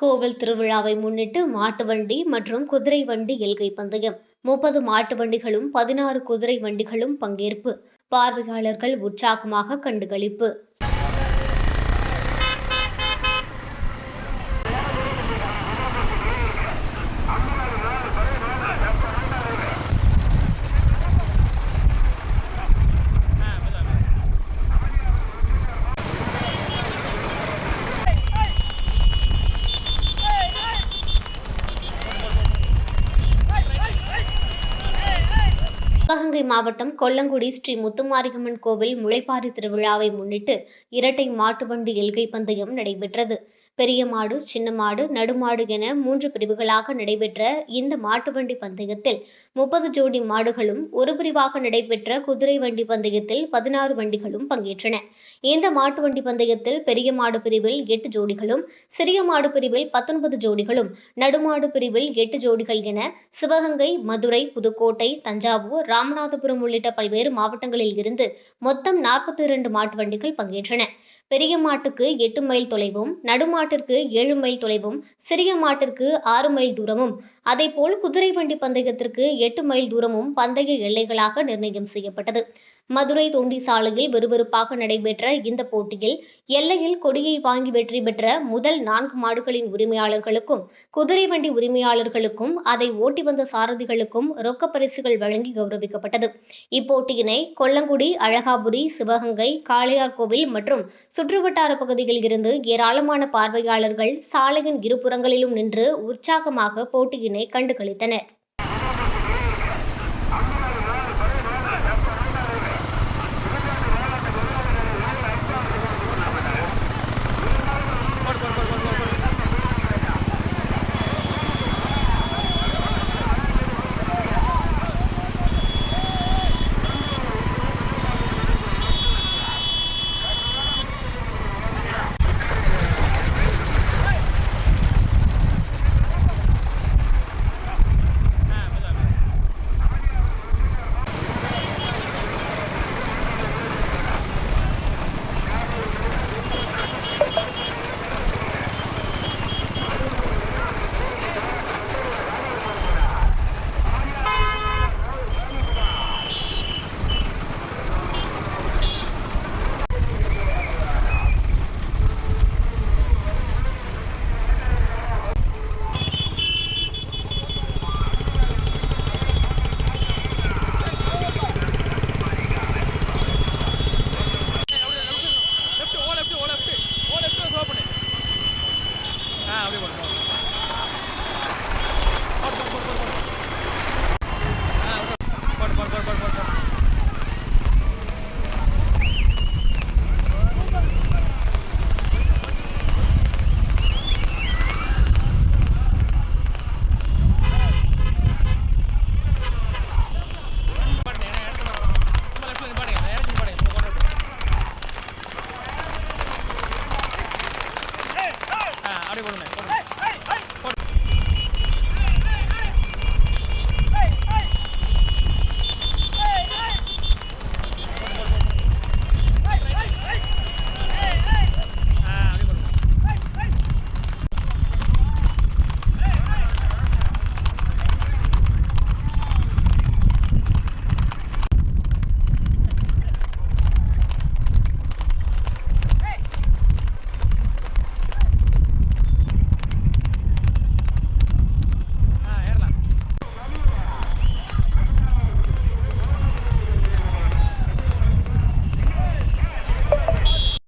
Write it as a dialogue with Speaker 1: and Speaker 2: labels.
Speaker 1: கோவில் திருவிழாவை முன்னிட்டு மாட்டு வண்டி மற்றும் குதிரை வண்டி எல்கை பந்தயம். முப்பது மாட்டு வண்டிகளும் பதினாறு குதிரை வண்டிகளும் பங்கேற்பு. பார்வையாளர்கள் உற்சாகமாக கண்டுகளிப்பு சிவகங்கை மாவட்டம் கொல்லங்குடி ஸ்ரீ முத்துமாரியம்மன் கோவில் முளைப்பாரி திருவிழாவை முன்னிட்டு இரட்டை மாட்டுவண்டி எல்கை பந்தயம் நடைபெற்றது. பெரிய மாடு சின்ன மாடு நடுமாடு என மூன்று பிரிவுகளாக நடைபெற்ற இந்த மாட்டு வண்டி பந்தயத்தில் முப்பது ஜோடி மாடுகளும் ஒரு பிரிவாக நடைபெற்ற குதிரை வண்டி பந்தயத்தில் பதினாறு வண்டிகளும் பங்கேற்றன. இந்த மாட்டு வண்டி பந்தயத்தில் பெரிய மாடு பிரிவில் எட்டு ஜோடிகளும் சிறிய மாடு பிரிவில் பத்தொன்பது ஜோடிகளும் நடுமாடு பிரிவில் எட்டு ஜோடிகள் என சிவகங்கை மதுரை புதுக்கோட்டை தஞ்சாவூர் ராமநாதபுரம் உள்ளிட்ட பல்வேறு மாவட்டங்களில் இருந்து மொத்தம் நாற்பத்தி இரண்டு மாட்டு வண்டிகள் பங்கேற்றன. பெரிய மாட்டுக்கு எட்டு மைல் தொலைவும் மாட்டிற்கு ஏழு மைல் தொலைவும் சிறிய மாட்டிற்கு ஆறு மைல் தூரமும். அதேபோல் குதிரை வண்டி பந்தயத்திற்கு எட்டு மைல் தூரமும் பந்தய எல்லைகளாக நிர்ணயம் செய்யப்பட்டது. மதுரை தொண்டி சாலையில் விறுவிறுப்பாக நடைபெற்ற இந்த போட்டியில் எல்லையில் கொடியை வாங்கி வெற்றி பெற்ற முதல் நான்கு மாடுகளின் உரிமையாளர்களுக்கும் குதிரை வண்டி உரிமையாளர்களுக்கும் அதை ஓட்டி வந்த சாரதிகளுக்கும் ரொக்க பரிசுகள் வழங்கி கௌரவிக்கப்பட்டது. இப்போட்டியினை கொல்லங்குடி அழகாபுரி சிவகங்கை காளையார்கோவில் மற்றும் சுற்றுவட்டார பகுதிகளில் இருந்து ஏராளமான பார்வையாளர்கள் சாலையின் இருபுறங்களிலும் நின்று உற்சாகமாக போட்டியினை கண்டுகளித்தனர்.